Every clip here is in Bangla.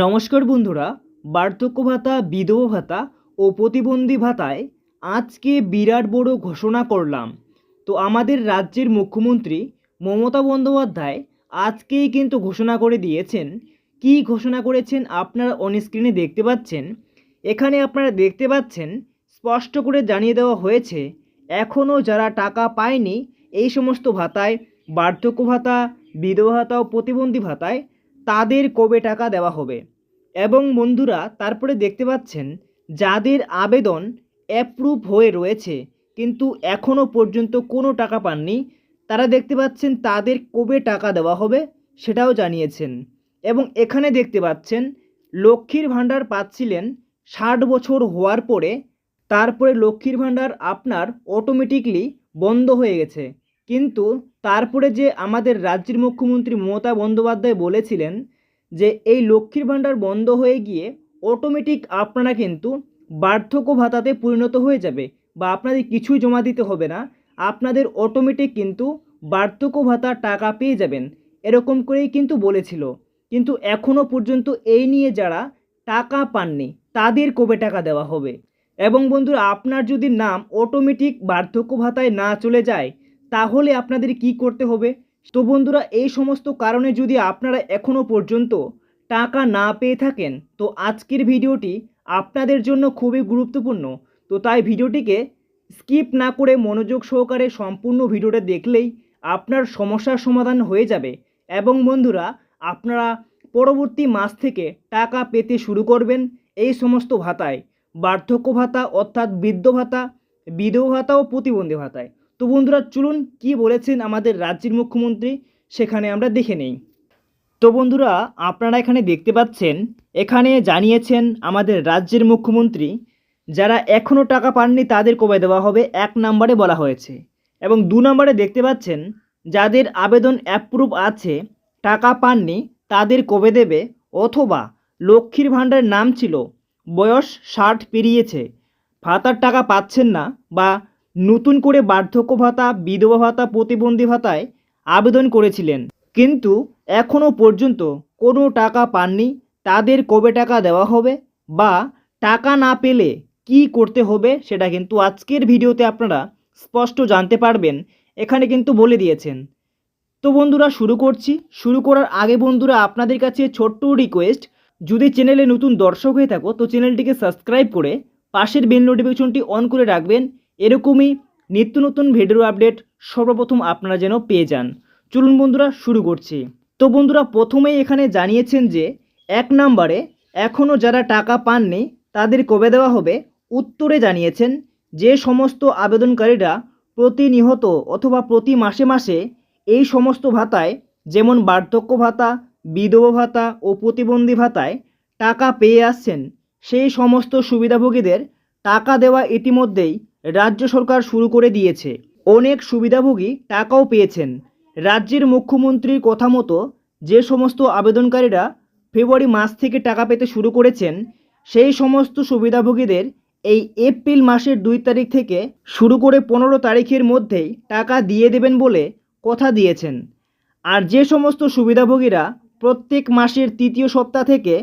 নমস্কার বন্ধুরা, বার্ধক্য ভাতা, বিধবা ভাতা ও প্রতিবন্ধী ভাতায় আজকে বিরাট বড় ঘোষণা করলাম। তো আমাদের রাজ্যের মুখ্যমন্ত্রী মমতা বন্দ্যোপাধ্যায় আজকেই কিন্তু ঘোষণা করে দিয়েছেন। কী ঘোষণা করেছেন আপনারা অনস্ক্রিনে দেখতে পাচ্ছেন। এখানে আপনারা দেখতে পাচ্ছেন, স্পষ্ট করে জানিয়ে দেওয়া হয়েছে এখনও যারা টাকা পায়নি, এই সমস্ত ভাতায় বার্ধক্য ভাতা, বিধবা ভাতা ও প্রতিবন্ধী ভাতায় তাদের কবে টাকা দেওয়া হবে? এবং বন্ধুরা, তারপরে দেখতে পাচ্ছেন, যাদের আবেদন অ্যাপ্রুভ হয়ে রয়েছে, কিন্তু এখনও পর্যন্ত কোনো টাকা পাননি, তারা দেখতে পাচ্ছেন তাদের কবে টাকা দেওয়া হবে, সেটাও জানিয়েছেন। এবং এখানে দেখতে পাচ্ছেন, লক্ষ্মীর ভাণ্ডার পাচ্ছিলেন ষাট বছর হওয়ার পরে, তারপরে লক্ষ্মীর ভাণ্ডার আপনার অটোমেটিকলি বন্ধ হয়ে গেছে। কিন্তু তারপরে যে আমাদের রাজ্যের মুখ্যমন্ত্রী মমতা বন্দ্যোপাধ্যায় বলেছিলেন যে এই লক্ষ্মীর ভাণ্ডার বন্ধ হয়ে গিয়ে অটোমেটিক আপনারা কিন্তু বার্ধক্য ভাতাতে পরিণত হয়ে যাবে বা আপনাদের কিছুই জমা দিতে হবে না। আপনাদের অটোমেটিক কিন্তু বার্ধক্য ভাতার টাকা পেয়ে যাবেন। এরকম করেই কিন্তু বলেছিল। কিন্তু এখনও পর্যন্ত এই নিয়ে যারা টাকা পাননি, তাদের কবে টাকা দেওয়া হবে? এবং বন্ধুরা, আপনার যদি নাম অটোমেটিক বার্ধক্য ভাতায় না চলে যায় তাহলে আপনাদের কি করতে হবে? তো বন্ধুরা, এই সমস্ত কারণে যদি আপনারা এখনও পর্যন্ত টাকা না পেয়ে থাকেন, তো আজকের ভিডিওটি আপনাদের জন্য খুবই গুরুত্বপূর্ণ। তো তাই ভিডিওটিকে স্কিপ না করে মনোযোগ সহকারে সম্পূর্ণ ভিডিওটা দেখলেই আপনার সমস্যার সমাধান হয়ে যাবে। এবং বন্ধুরা, আপনারা পরবর্তী মাস থেকে টাকা পেতে শুরু করবেন এই সমস্ত ভাতায়। বার্ধক্য ভাতা অর্থাৎ বৃদ্ধ ভাতা, বিধবা ভাতা ও প্রতিবন্ধী ভাতায়। তো বন্ধুরা, চলুন কি বলেছেন আমাদের রাজ্যের মুখ্যমন্ত্রী সেখানে আমরা দেখে নেই। তো বন্ধুরা, আপনারা এখানে দেখতে পাচ্ছেন, এখানে জানিয়েছেন আমাদের রাজ্যের মুখ্যমন্ত্রী, যারা এখনও টাকা পাননি তাদের কবে দেওয়া হবে, এক নম্বরে বলা হয়েছে। এবং দু নম্বরে দেখতে পাচ্ছেন, যাদের আবেদন অ্যাপ্রুভ আছে, টাকা পাননি তাদের কবে দেবে, অথবা লক্ষ্মীর ভাণ্ডারের নাম ছিল, বয়স ষাট পেরিয়েছে, ভাতার টাকা পাচ্ছেন না বা নতুন করে বার্ধক্য ভাতা, বিধবা ভাতা, প্রতিবন্ধী ভাতায় আবেদন করেছিলেন। কিন্তু এখনও পর্যন্ত কোনো টাকা পাননি। তাদের কবে টাকা দেওয়া হবে বা টাকা না পেলে কি করতে হবে সেটা কিন্তু আজকের ভিডিওতে আপনারা স্পষ্ট জানতে পারবেন। এখানে কিন্তু বলে দিয়েছেন। তো বন্ধুরা, শুরু করছি। শুরু করার আগে বন্ধুরা, আপনাদের কাছে ছোট্ট রিকোয়েস্ট যদি চ্যানেলে নতুন দর্শক হয়ে থাকো, তো চ্যানেলটিকে সাবস্ক্রাইব করে পাশের বেল নোটিফিকেশনটি অন করে রাখবেন। এরকমই নিত্য নতুন ভিডিও আপডেট সর্বপ্রথম আপনারা যেন পেয়ে যান। চলুন বন্ধুরা, শুরু করছি। তো বন্ধুরা, প্রথমেই এখানে জানিয়েছেন যে, এক নম্বরে এখনও যারা টাকা পাননি, তাদের কবে দেওয়া হবে? উত্তরে জানিয়েছেন যে, সমস্ত আবেদনকারীরা প্রতিনিহত অথবা প্রতি মাসে মাসে এই সমস্ত ভাতায়, যেমন বার্ধক্য ভাতা, বিধবা ভাতা ও প্রতিবন্ধী ভাতায় টাকা পেয়ে আসছেন। সেই সমস্ত সুবিধাভোগীদের টাকা দেওয়া ইতিমধ্যেই রাজ্য সরকার শুরু করে দিয়েছে। অনেক সুবিধাভোগী টাকাও পেয়েছেন। রাজ্যের মুখ্যমন্ত্রীর কথা মতো যে সমস্ত আবেদনকারীরা ফেব্রুয়ারি মাস থেকে টাকা পেতে শুরু করেছেন, সেই সমস্ত সুবিধাভোগীদের এই এপ্রিল মাসের দুই তারিখ থেকে শুরু করে পনেরো তারিখের মধ্যেই টাকা দিয়ে দেবেন বলে কথা দিয়েছেন। আর যে সমস্ত সুবিধাভোগীরা প্রত্যেক মাসের তৃতীয় সপ্তাহ থেকে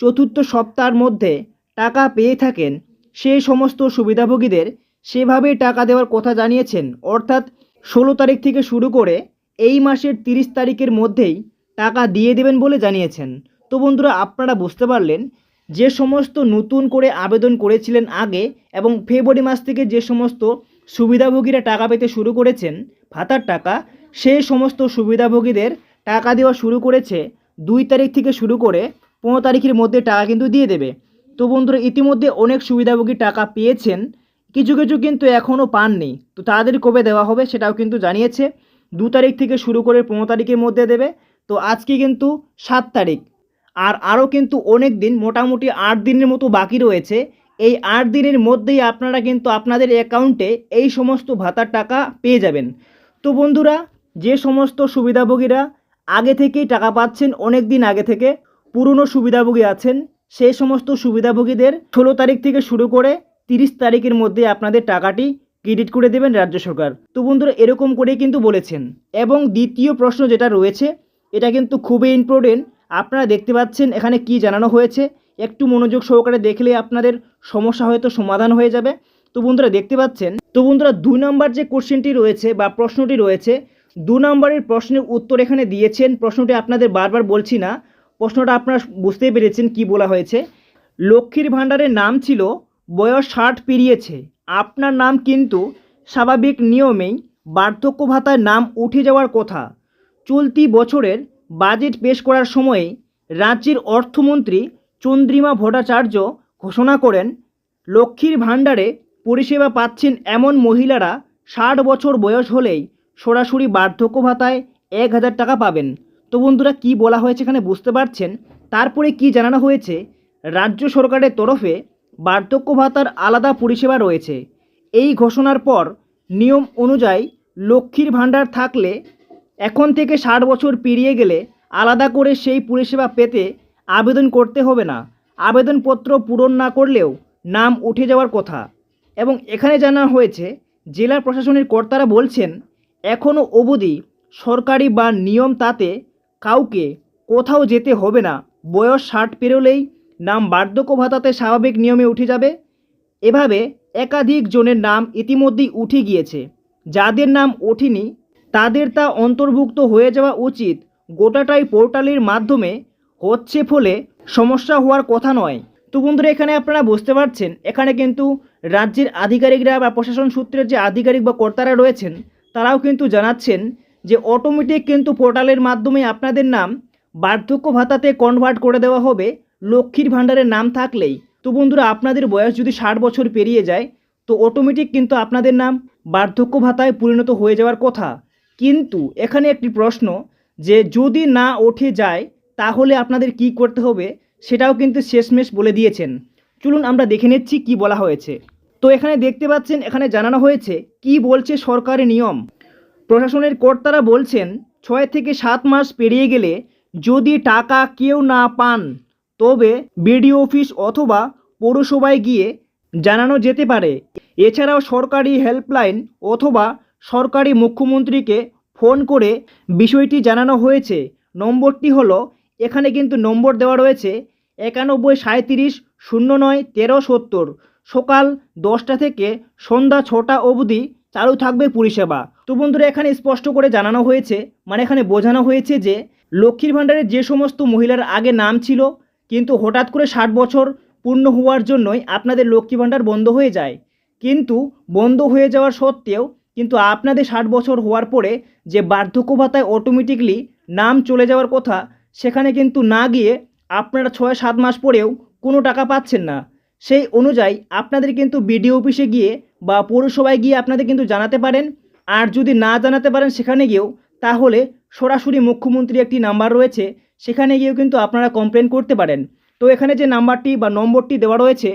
চতুর্থ সপ্তাহের মধ্যে টাকা পেয়ে থাকেন, সেই সমস্ত সুবিধাভোগীদের সেভাবেই টাকা দেওয়ার কথা জানিয়েছেন। অর্থাৎ ষোলো তারিখ থেকে শুরু করে এই মাসের তিরিশ তারিখের মধ্যেই টাকা দিয়ে দেবেন বলে জানিয়েছেন। তো বন্ধুরা, আপনারা বুঝতে পারলেন, যে সমস্ত নতুন করে আবেদন করেছিলেন আগে এবং ফেব্রুয়ারি মাস থেকে যে সমস্ত সুবিধাভোগীরা টাকা পেতে শুরু করেছেন, ভাতার টাকা, সেই সমস্ত সুবিধাভোগীদের টাকা দেওয়া শুরু করেছে দুই তারিখ থেকে শুরু করে পনেরো তারিখের মধ্যে টাকা কিন্তু দিয়ে দেবে। তো বন্ধুরা, ইতিমধ্যে অনেক সুবিধাভোগী টাকা পেয়েছেন কিছু কিছু কিন্তু এখনও পাননি। তো তাদের কবে দেওয়া হবে সেটাও কিন্তু জানিয়েছে। দু তারিখ থেকে শুরু করে পনেরো তারিখের মধ্যে দেবে। তো আজকে কিন্তু সাত তারিখ। আর আরও কিন্তু অনেক দিন, মোটামুটি আট দিনের মতো বাকি রয়েছে। এই আট দিনের মধ্যেই আপনারা কিন্তু আপনাদের অ্যাকাউন্টে এই সমস্ত ভাতার টাকা পেয়ে যাবেন। তো বন্ধুরা, যে সমস্ত সুবিধাভোগীরা আগে থেকেই টাকা পাচ্ছেন, অনেক দিন আগে থেকে পুরনো সুবিধাভোগী আছেন, সেই সমস্ত সুবিধাভোগীদের ষোলো তারিখ থেকে শুরু করে তিরিশ তারিখের মধ্যে আপনাদের টাকাটি ক্রেডিট করে দেবেন রাজ্য সরকার। তো বন্ধুরা, এরকম করেই কিন্তু বলেছেন। এবং দ্বিতীয় প্রশ্ন যেটা রয়েছে, এটা কিন্তু খুবই ইম্পর্টেন্ট আপনারা দেখতে পাচ্ছেন এখানে কি জানানো হয়েছে। একটু মনোযোগ সহকারে দেখলে আপনাদের সমস্যা হয়তো সমাধান হয়ে যাবে। তো বন্ধুরা, দেখতে পাচ্ছেন? তো বন্ধুরা দুই নম্বর যে কোশ্চেনটি রয়েছে বা প্রশ্নটি রয়েছে, দু নম্বরের প্রশ্নের উত্তর এখানে দিয়েছেন। প্রশ্নটি আপনাদের বারবার বলছি না। প্রশ্নটা আপনারা বুঝতেই পেরেছেন কি বলা হয়েছে। লক্ষ্মীর ভাণ্ডারের নাম ছিল বয়স ষাট পেরিয়েছে। আপনার নাম কিন্তু স্বাভাবিক নিয়মেই বার্ধক্য ভাতার নাম উঠে যাওয়ার কথা। চলতি বছরের বাজেট পেশ করার সময়ে রাজ্যের অর্থমন্ত্রী চন্দ্রিমা ভট্টাচার্য ঘোষণা করেন, লক্ষ্মীর ভাণ্ডারে পরিষেবা পাচ্ছেন এমন মহিলারা ষাট বছর বয়স হলেই সরাসরি বার্ধক্য ভাতায় এক হাজার টাকা পাবেন। তো বন্ধুরা, কি বলা হয়েছে এখানে বুঝতে পারছেন? তারপরে কি জানানো হয়েছে? রাজ্য সরকারের তরফে বার্ধক্য ভাতার আলাদা পরিষেবা রয়েছে। এই ঘোষণার পর নিয়ম অনুযায়ী লক্ষ্মীর ভাণ্ডার থাকলে এখন থেকে ষাট বছর পেরিয়ে গেলে আলাদা করে সেই পরিষেবা পেতে আবেদন করতে হবে না। আবেদনপত্র পূরণ না করলেও নাম উঠে যাওয়ার কথা। এবং এখানে জানা হয়েছে, জেলা প্রশাসনের কর্তারা বলছেন এখনও অবধি সরকারি বা নিয়ম তাতে কাউকে কোথাও যেতে হবে না। বয়স ষাট পেরোলেই নাম বার্ধক্য ভাতাতে স্বাভাবিক নিয়মে উঠে যাবে। এভাবে একাধিক জনের নাম ইতিমধ্যেই উঠে গিয়েছে। যাদের নাম ওঠেনি, তাদের তা অন্তর্ভুক্ত হয়ে যাওয়া উচিত গোটাটাই পোর্টালের মাধ্যমে হচ্ছে ফলে সমস্যা হওয়ার কথা নয়। তো বন্ধুরা, এখানে আপনারা বুঝতে পারছেন, এখানে কিন্তু রাজ্যের আধিকারিকরা বা প্রশাসন সূত্রের যে আধিকারিক বা কর্তারা রয়েছেন, তারাও কিন্তু জানাচ্ছেন যে অটোমেটিক কিন্তু পোর্টালের মাধ্যমে আপনাদের নাম বার্ধক্য ভাতাতে কনভার্ট করে দেওয়া হবে। লক্ষ্মীর ভাণ্ডারের নাম থাকলেই। তো বন্ধুরা, আপনাদের বয়স যদি ষাট বছর পেরিয়ে যায়, তো অটোমেটিক কিন্তু আপনাদের নাম বার্ধক্য ভাতায় পরিণত হয়ে যাওয়ার কথা। কিন্তু এখানে একটি প্রশ্ন যে, যদি না ওঠে যায়, তাহলে আপনাদের কি করতে হবে? সেটাও কিন্তু শেষমেশ বলে দিয়েছেন। চলুন আমরা দেখে নিচ্ছি কি বলা হয়েছে। তো এখানে দেখতে পাচ্ছেন, এখানে জানানো হয়েছে, কি বলছে সরকারি নিয়ম? প্রশাসনের কর্তারা বলছেন, ছয় থেকে সাত মাস পেরিয়ে গেলে যদি টাকা কেউ না পান তবে বিডিও অফিস অথবা পৌরসভায় গিয়ে জানানো যেতে পারে। এছাড়াও সরকারি হেল্পলাইন অথবা সরকারি মুখ্যমন্ত্রীকে ফোন করে বিষয়টি জানানো হয়েছে। নম্বরটি হলো, এখানে কিন্তু নম্বর দেওয়া রয়েছে একানব্বই সাঁত্রিশ শূন্য নয় তেরো সত্তর। সকাল দশটা থেকে সন্ধ্যা ছটা অবধি চালু থাকবে পরিষেবা তো বন্ধুরা, এখানে স্পষ্ট করে জানানো হয়েছে মানে এখানে বোঝানো হয়েছে যে লক্ষ্মীর ভাণ্ডারের যে সমস্ত মহিলার আগে নাম ছিল কিন্তু হঠাৎ করে ষাট বছর পূর্ণ হওয়ার জন্যই আপনাদের লক্ষ্মী ভাণ্ডার বন্ধ হয়ে যায়। কিন্তু বন্ধ হয়ে যাওয়ার সত্ত্বেও কিন্তু আপনাদের ষাট বছর হওয়ার পরে যে বার্ধক্য ভাতায় অটোমেটিকলি নাম চলে যাওয়ার কথা, সেখানে কিন্তু না গিয়ে আপনারা ছয় সাত মাস পরেও কোনো টাকা পাচ্ছেন না। সেই অনুযায়ী আপনাদের কিন্তু বিডিও অফিসে গিয়ে বা পৌরসভায় গিয়ে আপনাদের কিন্তু জানাতে পারেন। আর যদি না জানাতে পারেন সেখানে গিয়েও, তাহলে সরাসরি মুখ্যমন্ত্রী একটি নাম্বার রয়েছে সেখানে গিয়েও কিন্তু আপনারা কমপ্লেন করতে পারেন। তো এখানে যে নাম্বারটি বা নম্বরটি দেওয়া রয়েছে,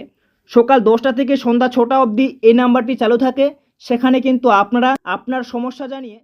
সকাল দশটা থেকে সন্ধ্যা ছটা অবধি এই নাম্বারটি চালু থাকে। সেখানে কিন্তু আপনারা আপনার সমস্যা জানিয়ে